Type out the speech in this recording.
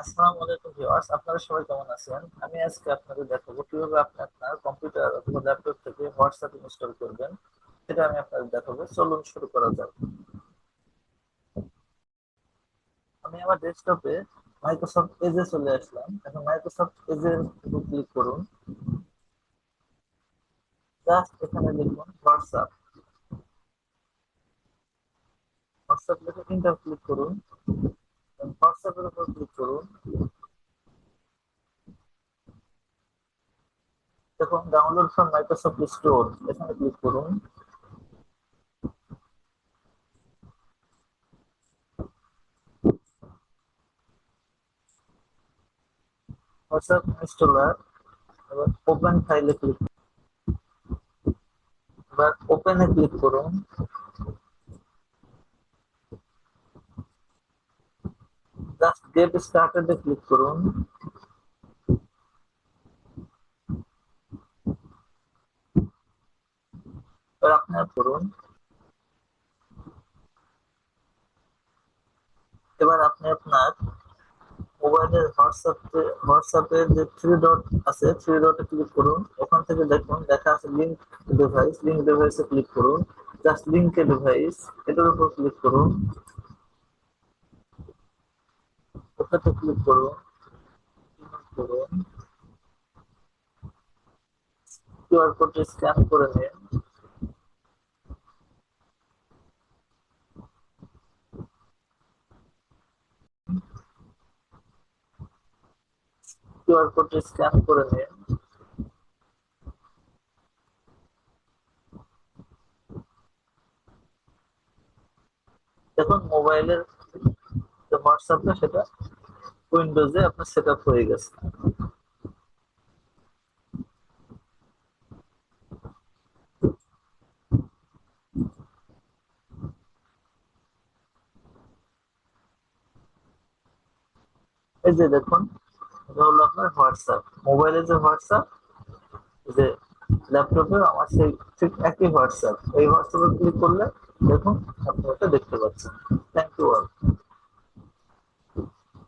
আসসালামু আলাইকুম ভিউয়ার্স, আপনারা সবাই কেমন আছেন? আমি আজকে আপনাদের দেখাবো কীভাবে আপনি আপনার কম্পিউটার অথবা ল্যাপটপ থেকে হোয়াটসঅ্যাপ ইনস্টল করবেন। সেটা আমি আপনাদের দেখাবো। চলুন শুরু করা যাক। আমি আমার ডেস্কটপে মাইক্রোসফট এজে চলে আসলাম। এখন মাইক্রোসফট এজের উপর ক্লিক করুন। জাস্ট এখানে লিখুন হোয়াটসঅ্যাপ। হোয়াটসঅ্যাপ লিখে ইন্টার ক্লিক করুন। হোয়াটসঅ্যাপের উপর ক্লিক করুন। দেখুন ডাউনলোড ফ্রম মাইক্রোসফট স্টোর এখানে ক্লিক করুন। হোয়াটসঅ্যাপ ইনস্টলার এবার ওপেন ফাইলে ক্লিক এবার ওপেনে ক্লিক করুন। জাস্ট গেট ক্লিক করুন। আপনার করুন এবার আপনি আপনার মোবাইলের হোয়াটসঅ্যাপে হোয়াটসঅ্যাপে যে থ্রি ডট আছে থ্রি ডটে ক্লিক করুন। ওখান থেকে দেখুন দেখা আছে লিঙ্ক ডিভাইস লিঙ্ক ডিভাইসে ক্লিক করুন। জাস্ট লিঙ্কে ডিভাইস এটার উপর ক্লিক করুন। ওটাতে ক্লিক করুন কিউআর কোডটি স্ক্যান করে নিন কিউআর কোডটি স্ক্যান করে নিন দেখুন মোবাইলের যে হোয়াটসঅ্যাপটা সেটা উইন্ডোজে আপনার সেট হয়ে গেছে। এই যে দেখুন, এটা হলো আপনার হোয়াটসঅ্যাপ। মোবাইলে যে হোয়াটসঅ্যাপ যে ল্যাপটপে আমার সেই ঠিক একই হোয়াটসঅ্যাপ। এই হোয়াটসঅ্যাপে ক্লিক করলে দেখুন, আপনি ওটা দেখতে পাচ্ছেন। Thank you all